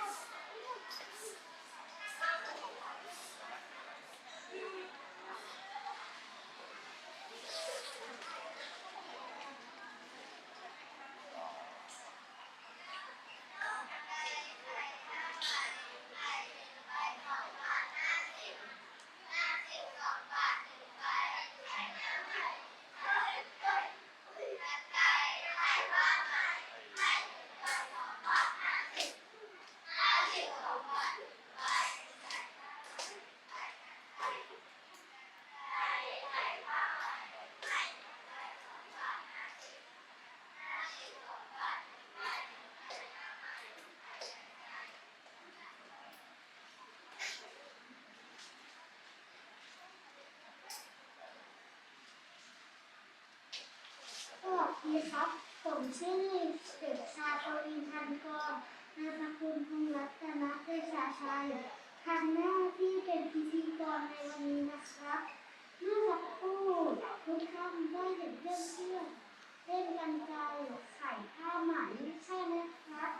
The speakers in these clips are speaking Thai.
ส ดีครับ ผมชื่อเด็กชายปวินทันกรนามสกุลพงรัตนเดชาชัยทางแม่นพิธีกรในวันนี้นะครับ เมื่อสักครู่ทุกท่านได้เห็นเพื่อนเพื่อนๆเล่นกันไกลไข่ผ้าไหมใช่ไหมครับ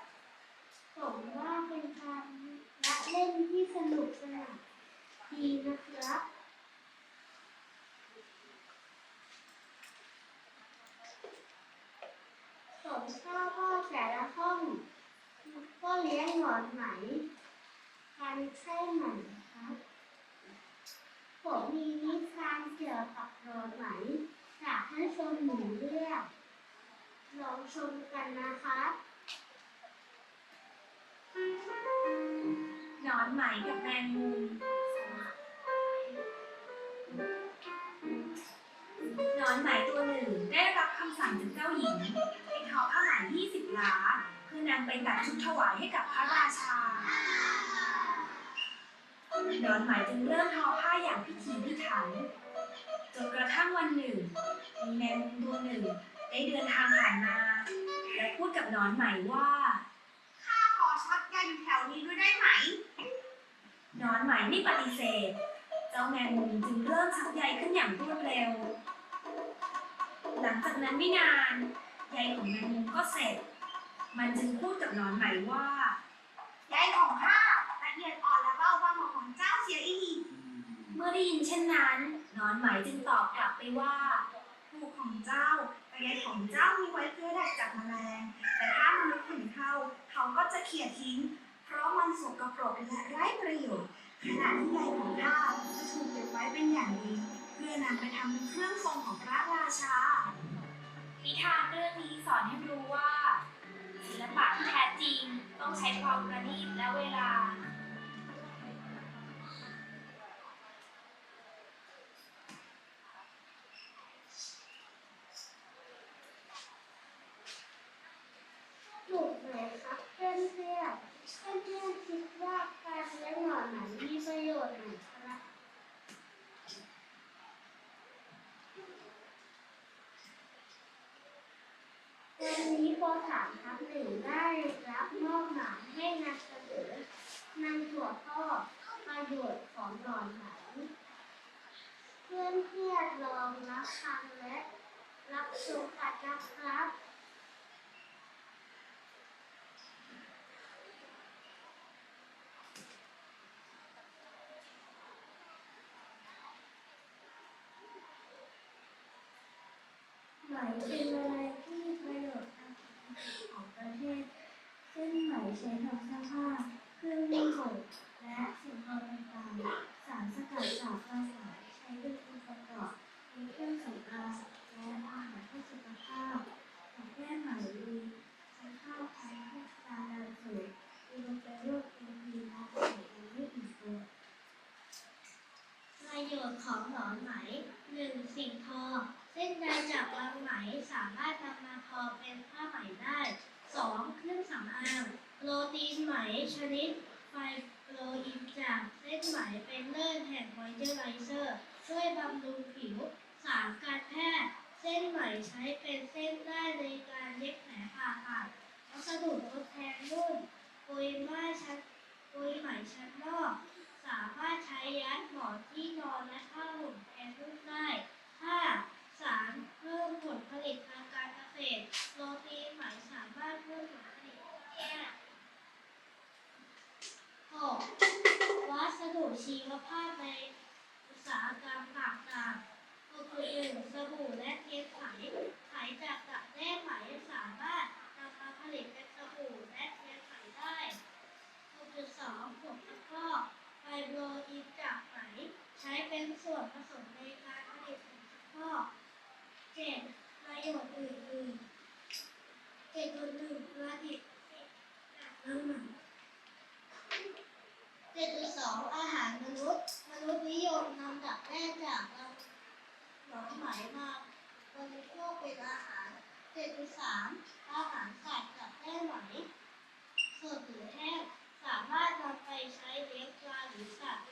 ผมว่าเป็นการละเล่นที่สนุกสนานดีนะครับ ผมทราบว่าแต่ละห้องก็เลี้ยงหน อนไหมพันใช่ไหมครับผมมีนิทานเกี่ยวกับหนอนไหมอยากให้ชมหนึ่งเรื่องลองชมกันนะครับหนอนไหมกับแมงมุมหนอนไหมตัวหนึ่งได้รับคำสั่งจากเจ้าหญิง 20 ล้า เพื่อนำไปตัดชุดถวายให้กับพระราชาหนอนหมจึงเริ่มทอผ้าอย่างพิถีพิถัน จนกระทั่งวันหนึ่ง มีแมงมุมตัวหนึ่งได้เดินทางผ่านมา และพูดกับนอนไหม่ว่าข้าขอช็อตใยอยู่แถวนี้ด้วยได้ไหม นอนไหม่ไม่ปฏิเสธ เจ้าแมงมุมจึงเริ่มชักใยขึ้นอย่างรวดเร็ว หลังจากนั้นไม่นาน ใยของแมงมุมก็เสร็จ มันจึงพูดกับหนอนไหม่ว่าใยของข้าละเอียดอ่อนและเบาบางกว่าของเจ้าเสียอีก เมื่อได้ยินเช่นนั้นหนอนไหมจึงตอบกลับไปว่าถูกของเจ้าแต่ใยของเจ้ามีไว้เพื่อดักจับแมลง แต่ถ้ามนุษย์เห็นเข้า เขาก็จะเขี่ยทิ้ง เพราะมันสกปรกและไร้ประโยชน์ขณะที่ใยของข้าจะถูกเก็บไว้เป็นอย่างดี เพื่อนำไปทำเป็นเครื่องทรงของพระราชา นิทานเรื่องนี้สอนให้รู้ว่า ศิลปะที่แท้จริงต้องใช้ความประณีตและเวลา ถูกไหมครับเพื่อนเพื่อนเพื่อนเพื่อนๆคิดว่าการเลี้ยงหนอนไหนมีประโยชน์ไหมครับ วันนี้ปถามทัพหนึ่งได้รับมอบหมายให้นำเสนอนำถั่วทอดประโยชน์ของหนอนไหมเพื่อนเพื่อนลองรับฟังและรับชมกันนะครับไหมเป็นอะไรที่ประโยชน์ทางของประเทศ ซึ่งไหม ใช้ทำเสื้อผ้าเครื่องนุ่งห่มและสิ่งของต่างๆสารสกัดจากปลาไหลใช้เป็นองค์ประกอบในเครื่องสำอางและอาหารเพื่อสุขภาพของแก้ไหมดีใช้ข้าวแทนพวกาดาวสูงมีลงไปโรคเป็นดีและใส่ในไม่อิ่มตัวประโยชน์ของหนอนไหมหนึ่งสิ่งทอ เส้นใยจากรังไหมสามารถนำมาทอเป็นผ้าไหมได้สองเครื่องสำอาง โปรตีนไหมชนิดไฟโปรอินจากเส้นไหมเป็นเลิศแห่งมอยเจอไรเซอร์ช่วยบำรุงผิว สารการแพทย์ เส้นไหมใช้เป็นเส้นได้ในการเย็บแผลผ่าตัดวัสดุทดแทนรุ่นปุยไม้ชั้นปุยไหมชั้นนอก สามารถใช้ยัดหมอนที่นอนและผ้าห่มแทนลูกได้ 5. สารเพิ่มผลผลิตทางการเกษตรโรตีนไหมสามารถเพิ่มผลผลิตแก้ ชีวภาพในอุตสาหกรรมต่างๆ6.1สบู่และเทียนไหมไหมจากกากแด้ไหมสามารถนำมาผลิตเป็นสบู่และเทียนไหมได้6.2ผงตะกร้อไฟโบรอีนจากไหมใช้เป็นส่วนผสมในการผลิตผงตะกร้อเจ็ดประโยชน์อื่นๆเจ็ดจุดหนึ่งประดิษฐ์จากน้ำมันเจ็ดจุดสองอาหารมนุษย์ มนุษย์นิยมนำดักแด้จากลำหนอนไหมมาบริโภคเป็นอาหารเจตุสามอาหารสัตว์จากแก้ไหมสดหรือแห้งสามารถนำไปใช้เลี้ยงปลาหรือสัตว์